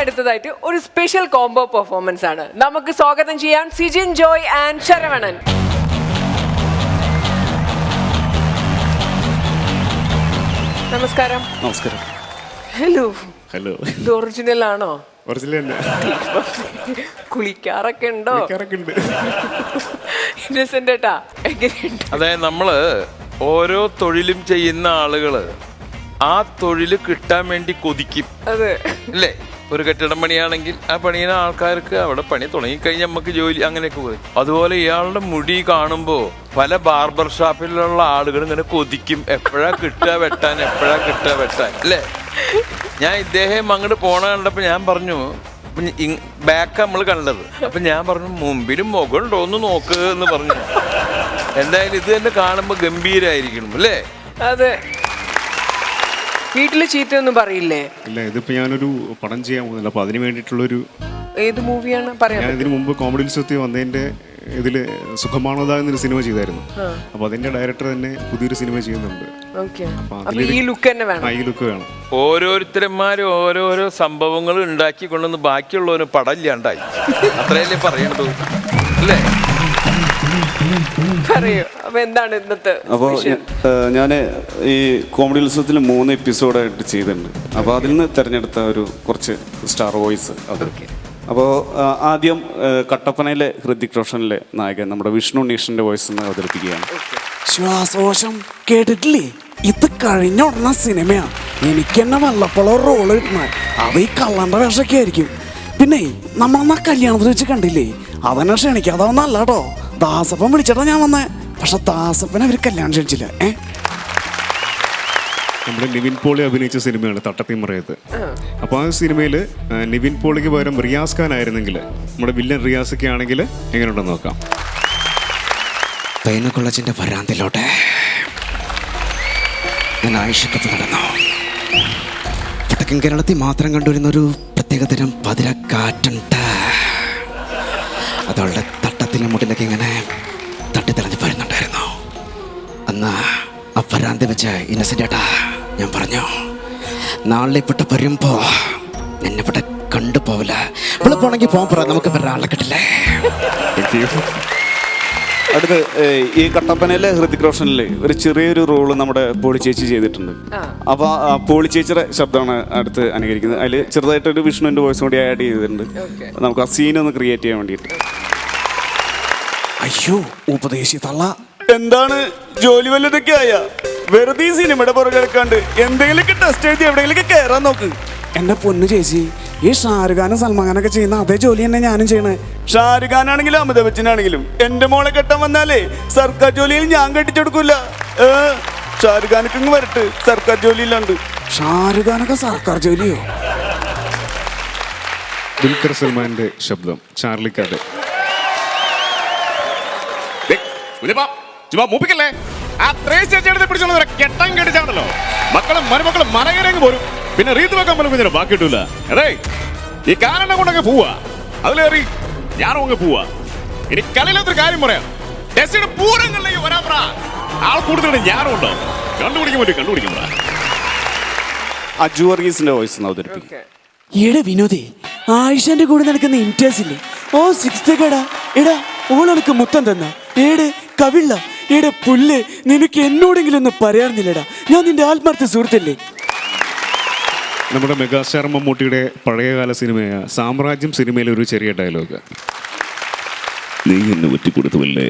അടുത്തതായിട്ട് ഒരു special combo performance ആണ്. നമുക്ക് സ്വാഗതം ചെയ്യാം സിജിൻ ജോയ് ആൻഡ് ശരവണൻ. നമസ്കാരം. നമസ്കാരം. ഹലോ ഹലോ ഇത് ഒറിജിനൽ ആണോ? ഒറിജിനൽ കുളിക്കാറൊക്കെ ഉണ്ടോ? ഇന്നസെന്റ് ഏട്ടാ എങ്ങനെയുണ്ട്? അതായത് നമ്മൾ ഓരോ തൊഴിലും ചെയ്യുന്ന ആളുകൾ ആ തൊഴിൽ കിട്ടാൻ വേണ്ടി കൊതിക്കും. അതെ. അല്ലേ? ഒരു കെട്ടിടം പണിയാണെങ്കിൽ ആ പണിയുന്ന ആൾക്കാർക്ക് അവിടെ പണി തുടങ്ങിക്കഴിഞ്ഞാൽ നമുക്ക് ജോലി അങ്ങനെയൊക്കെ പോയി. അതുപോലെ ഇയാളുടെ മുടി കാണുമ്പോൾ പല ബാർബർ ഷാപ്പിലുള്ള ആളുകൾ ഇങ്ങനെ കൊതിക്കും. എപ്പോഴാ കിട്ടുക വെട്ടാൻ എപ്പോഴാ കിട്ടുക വെട്ടാൻ. അല്ലേ? ഞാൻ ഇദ്ദേഹം അങ്ങോട്ട് പോണ കണ്ടപ്പോൾ ഞാൻ പറഞ്ഞു ബാക്ക് നമ്മൾ കണ്ടത്. അപ്പൊ ഞാൻ പറഞ്ഞു മുമ്പിലും മുഖമുണ്ടോ ഒന്ന് നോക്ക് എന്ന് പറഞ്ഞു. എന്തായാലും ഇത് തന്നെ കാണുമ്പോ ഗംഭീരായിരിക്കണം അല്ലേ? അതെ. വീട്ടിൽ ചീത്തയൊന്നും പറയില്ലേ? ഇല്ല ഇതിപ്പോ ഞാനൊരു പടം ചെയ്യാൻ പോകുന്നില്ല. അപ്പൊ അതിന് വേണ്ടിയിട്ടുള്ളൊരു ഏത് മൂവിയാണ് പറയാൻ ഞാൻ ഇതിനു മുമ്പ് കോമഡി ഉത്സവത്തിൽ വന്നതിന്റെ ഇതിൽ സുഖമാണോദാ എന്നൊരു സിനിമ ചെയ്തായിരുന്നു. അപ്പൊ അതിന്റെ ഡയറക്ടർ തന്നെ പുതിയൊരു സിനിമ ചെയ്യുന്നുണ്ട്. ഈ ലുക്ക് തന്നെ വേണം. ഈ ലുക്ക് വേണം. ഓരോരുത്തരന്മാരും ഓരോരോ സംഭവങ്ങൾ ഉണ്ടാക്കി കൊണ്ടുവന്ന് ബാക്കിയുള്ളവന് പടമില്ലാണ്ടായി അത്രയല്ലേ പറയണ്ടു അല്ലേ? പറയൂ. അപ്പൊ എന്താണ് ഇന്നത്തെ അപ്പോൾ ഞാൻ ഈ കോമഡി ഉത്സവത്തിൽ മൂന്ന് എപ്പിസോഡായിട്ട് ചെയ്തിട്ടുണ്ട്. അപ്പോൾ അതിൽ നിന്ന് തിരഞ്ഞെടുത്ത ഒരു കുറച്ച് സ്റ്റാർ വോയിസ് അത്. അപ്പോൾ ആദ്യം കട്ടപ്പനയിലെ ഹൃതിക് റോഷനിലെ നായകൻ നമ്മുടെ വിഷ്ണു നീഷന്റെ വോയിസ് എന്ന് അവതരിപ്പിക്കുകയാണ്. ശ്വാസകോശം കേട്ടിട്ടില്ലേ? ഇത് കഴിഞ്ഞ ഉടനെ സിനിമയാ. എനിക്ക് തന്നെ വല്ലപ്പോഴോ റോൾ കിട്ടണ. അത് ഈ കള്ളന്റെ വേഷമൊക്കെ ആയിരിക്കും. പിന്നെ നമ്മളെന്നാ കല്യാണത്തിൽ വെച്ച് കണ്ടില്ലേ? അവനെ ക്ഷണിക്കാതാവുന്നല്ല കേട്ടോ ദാസപ്പൻ വിളിച്ചടാ ഞാൻ വന്നേ. പക്ഷെ ദാസപ്പൻ അവർ കല്യാണം ക്ഷണിച്ചില്ല. ഏ? നമ്മുടെ നിവിൻ പോളി അഭിനയിച്ച സിനിമയാണ് തട്ടത്തിമറയത്ത് അപ്പോൾ ആ സിനിമയിൽ നിവിൻ പോളിക്ക് പകരം റിയാസ് ഖാൻ ആയിരുന്നെങ്കിൽ നമ്മുടെ വില്ലൻ റിയാസ് ഒക്കെ ആണെങ്കിൽ എങ്ങനെയുണ്ടെന്ന് നോക്കാം. പൈന കോളേജിന്റെ വരാന്തിലോട്ടെ. ഞാൻ ആയിഷക്കത്ത് നടന്നു. വടക്കൻ കേരളത്തിൽ മാത്രം കണ്ടുവരുന്ന ഒരു പ്രത്യേകതരം പതിരക്കാറ്റുണ്ട് അതവളുടെ വരാന്തി ഇന്നസെന്റ് ഇന്നസെന്റ് ഏട്ടാ ഞാൻ പറഞ്ഞു? നാളെ ഇവിടെ വരുമ്പോ എന്നെ കണ്ടു പോവില്ല ഇവിടെ പോണെങ്കിൽ പോകാൻ പറ നമുക്ക് വേറെ ആളെ കിട്ടില്ലേ അടുത്ത് ഈ കട്ടപ്പനയിലെ ഹൃതിക് റോഷനിലെ ഒരു ചെറിയൊരു റോൾ നമ്മുടെ പോളി ചേച്ചി ചെയ്തിട്ടുണ്ട്. അപ്പൊ ആ പോളി ചേച്ചിയുടെ ശബ്ദമാണ് അടുത്ത് അനുകരിക്കുന്നത്. അതിൽ ചെറുതായിട്ടൊരു വിഷ്ണുവിന്റെ വോയിസ് കൂടി ആഡ് ചെയ്തിട്ടുണ്ട്. നമുക്ക് ആ സീൻ ഒന്ന് ക്രിയേറ്റ് ചെയ്യാൻ വേണ്ടിയിട്ട്. അയ്യോ ഉപദേശി തള്ള എന്താണ്? ജോലി വല്ലതൊക്കെ ആയ? വെറുതെ ഈ സിനിമയുടെ പുറകെ കണ്ട് എന്തെങ്കിലുമൊക്കെ ടെസ്റ്റ് എഴുതി എവിടെയെങ്കിലും കയറാൻ നോക്ക്. എന്റെ പൊന്നു ചേച്ചി ഈ ഷാരുഖ് ഖാനും സൽമാൻ ഖാനൊക്കെ ചെയ്യുന്ന അതേ ജോലി തന്നെ ഞാനും ചെയ്യണേ. ഷാരുഖ് ഖാൻ ആണെങ്കിലും അമിതാഭ് ബച്ചൻ ആണെങ്കിലും എന്റെ മോളെ കെട്ടാൻ വന്നാലേ സർക്കാർ ജോലിയിൽ ഞാൻ കെട്ടിച്ചെടുക്കൂല ഏ, ഷാരുഖ് ഖാനൊക്കെ ഇങ്ങ് വരട്ടെ. സർക്കാർ ജോലിയില്ലാണ്ട് ഷാരുഖ് ഖാനൊക്കെ സർക്കാർ ജോലിയോ? ദുൽഖർ സൽമാന്റെ ശബ്ദം ചാർലിക്കാട്. ചുമ്മാ മൂപ്പിക്കല്ലേ? ആ ത്രേസ് ചേട്ടനെ പിടിച്ചോണ്ട് കെട്ടാൻ കെട്ടിച്ചാണല്ലോ. മക്കളും മരുമക്കളും മലകരങ്ങ് പോരും. പിന്നെ റീത്ത് വെക്കാൻ പോലും കുഞ്ഞിന് ബാക്കി കിട്ടൂല അതേ ഈ കാരണം കൊണ്ടങ്ങ് പോവാ. അതിലേറി ഞാനും അങ്ങ് പോവാ. ഇനി കളിയിലൊരു കാര്യം പറയാം. ടെസ്സിയുടെ പൂരങ്ങളിലേക്ക് വരാൻ പറ. ആൾ കൂടുതലുണ്ട് ഞാനും ഉണ്ടോ. കണ്ടുപിടിക്കാൻ പറ്റും കണ്ടുപിടിക്കാൻ പറ. അജു വർഗീസിന്റെ വോയിസ് അവതരിപ്പിക്കും. എടാ വിനോദേ ആയിഷന്റെ കൂടെ നടക്കുന്ന ഇന്റേഴ്സ് ഇല്ലേ? ഓ സിക്സ് കടാ എടാ ഓളെനക്ക് മുത്തം തന്ന. ഏട് കവിള്ള. എടാ പുല്ല് നിനക്ക് എന്നോടെങ്കിലും ഒന്ന് പറയാറുന്നില്ലടാ. ഞാൻ നിന്റെ ആത്മാർത്ഥ സുഹൃത്തല്ലേ? നമ്മുടെ മെഗാസ്റ്റാർ മമ്മൂട്ടിയുടെ പഴയകാല സിനിമയായ സാമ്രാജ്യം സിനിമയിലെ ഒരു ചെറിയ ഡയലോഗ്. നീ എന്നെ ഒറ്റിക്കൊടുത്തുവല്ലേ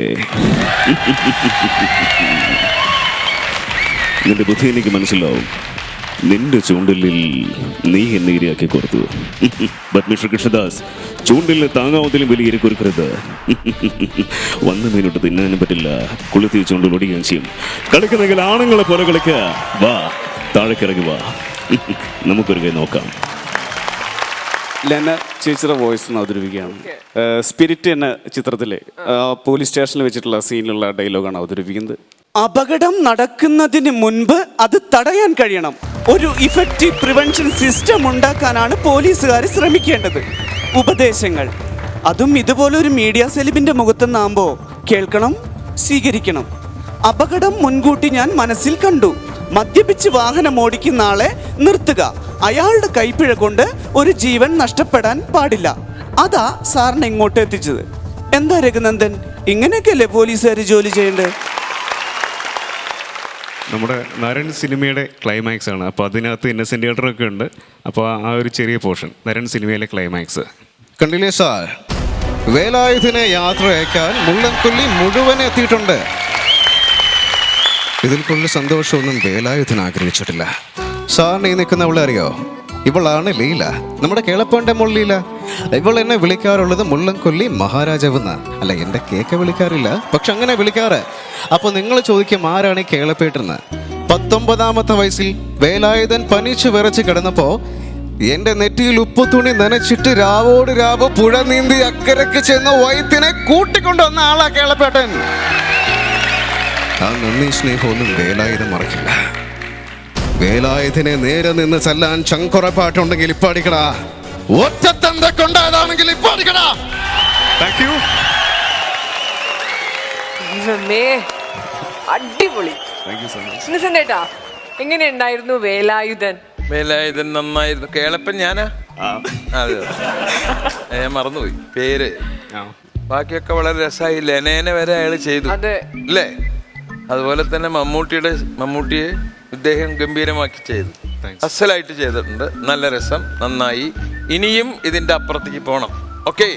നിന്റെ ബുദ്ധി എനിക്ക് മനസ്സിലാവും. നിന്റെ ചൂണ്ടലിൽ നീ എന്നെ ഇരയാക്കി കൊടുത്തു. മിസ്റ്റർ കൃഷ്ണദാസ് ചൂണ്ടലിന് താങ്ങാവുന്നതിലും വലിയ ഇര കൊടുക്കരുത് വന്ന മീനോട്ട് തിന്നാനും പറ്റില്ല. കുളുത്തി ചൂണ്ടൽ ഒടിയാൻ ചെയ്യും. കളിക്കുന്നെങ്കിൽ ആണുങ്ങളെ പോലെ കളിക്കുക. വാ താഴേക്കിറങ്ങി വാ. നമുക്കൊരു കൈ നോക്കാം. ലെന ചേച്ചിയുടെ വോയിസ് അവതരിപ്പിക്കുകയാണ്. സ്പിരിറ്റ് എന്ന ചിത്രത്തിലെ പോലീസ് സ്റ്റേഷനിൽ വെച്ചിട്ടുള്ള സീനിലുള്ള ഡയലോഗാണ് അവതരിപ്പിക്കുന്നത്. അപകടം നടക്കുന്നതിന് മുൻപ് അത് തടയാൻ കഴിയണം. ഒരു ഇഫക്റ്റീവ് പ്രിവെൻഷൻ സിസ്റ്റം ഉണ്ടാക്കാനാണ് പോലീസുകാർ ശ്രമിക്കേണ്ടത്. ഉപദേശങ്ങൾ. അതും ഇതുപോലൊരു മീഡിയ സെലിബിന്റെ മുഖത്തുനിന്നാകുമ്പോൾ കേൾക്കണം സ്വീകരിക്കണം. അപകടം മുൻകൂട്ടി ഞാൻ മനസ്സിൽ കണ്ടു. മദ്യപിച്ച് വാഹനം ഓടിക്കുന്ന ആളെ നിർത്തുക. അയാളുടെ കൈപ്പിഴ കൊണ്ട് ഒരു ജീവൻ നഷ്ടപ്പെടാൻ പാടില്ല. അതാ സാറിനെ ഇങ്ങോട്ട് എത്തിച്ചത്. എന്താ രഘുനന്ദൻ? ഇങ്ങനെയൊക്കെയല്ലേ പോലീസുകാർ ജോലി ചെയ്യേണ്ടത്? നമ്മുടെ നരൻ സിനിമയുടെ ക്ലൈമാക്സ് ആണ്. അപ്പോൾ അതിനകത്ത് ഇന്നസെന്റ് തിയേറ്ററൊക്കെ ഉണ്ട്. അപ്പോൾ ആ ഒരു ചെറിയ പോർഷൻ നരൻ സിനിമയിലെ ക്ലൈമാക്സ് കണ്ടില്ലേ സാർ? വേലായുധനെ യാത്ര അയക്കാൻ മുള്ളൻകൊല്ലി മുഴുവൻ എത്തിയിട്ടുണ്ട്. ഇതിൽ കൂടുതൽ സന്തോഷമൊന്നും വേലായുധൻ ആഗ്രഹിച്ചിട്ടില്ല. സാറിന് ഈ നിൽക്കുന്നവളെ അറിയോ? ഇവളാണ് ലീല. നമ്മുടെ കേളപ്പാണ്ടെ മോൾ ലീല. ഇവൾ എന്നെ വിളിക്കാറുള്ളത് മുള്ളൻകൊല്ലി മഹാരാജാവെന്ന്. അല്ല എന്റെ കേക്ക വിളിക്കാറില്ല പക്ഷെ അങ്ങനെ വിളിക്കാറ്. അപ്പോൾ നിങ്ങൾ ചോദിക്കും ആരാണ് ഈ കേളപ്പേട്ടെന്ന്. പത്തൊമ്പതാമത്തെ വയസ്സിൽ വേലായുധൻ പനിച്ചു വിറച്ച് കിടന്നപ്പോൾ എന്റെ നെറ്റിയിൽ ഉപ്പ് തുണി നനച്ചിട്ട് രാവോട് രാവ് പുഴ നീന്തി അക്കരക്ക് ചെന്ന് വൈത്തിനെ കൂട്ടിക്കൊണ്ടുവന്ന ആളാ കേളപ്പേട്ടൻ. ആ നന്ദി സ്നേഹമൊന്നും വേലായുധം മറക്കില്ല. വേലായുധനെ നേരെ നിന്ന് ചെല്ലാൻ ചങ്കുറപ്പാട്ടുണ്ടെങ്കിൽ ഇപ്പാടിക്കടാ ഒറ്റത്തന്ത കൊണ്ടായതാണെങ്കിൽ ഇപ്പാടിക്കടാ താങ്ക് യു ദൈവമേ അടിപൊളി. താങ്ക് എങ്ങനെ ഉണ്ടായിരുന്നു വേലായുധൻ? വേലായുധൻ നന്നായിരുന്നു. കേളപ്പൻ ഞാനാ? അതെ ഞാൻ മറന്നുപോയി. പേര്. ബാക്കിയൊക്കെ വളരെ രസമായി. ലെനേനെ വരെ അയാൾ ചെയ്തു. അതെ. അല്ലേ അതുപോലെ തന്നെ മമ്മൂട്ടിയുടെ മമ്മൂട്ടിയെ ഇദ്ദേഹം ഗംഭീരമാക്കി ചെയ്തു. അസലായിട്ട് ചെയ്തിട്ടുണ്ട്. നല്ല രസം. നന്നായി. ഇനിയും ഇതിന്റെ അപ്പുറത്തേക്ക് പോകണം ഓക്കെ?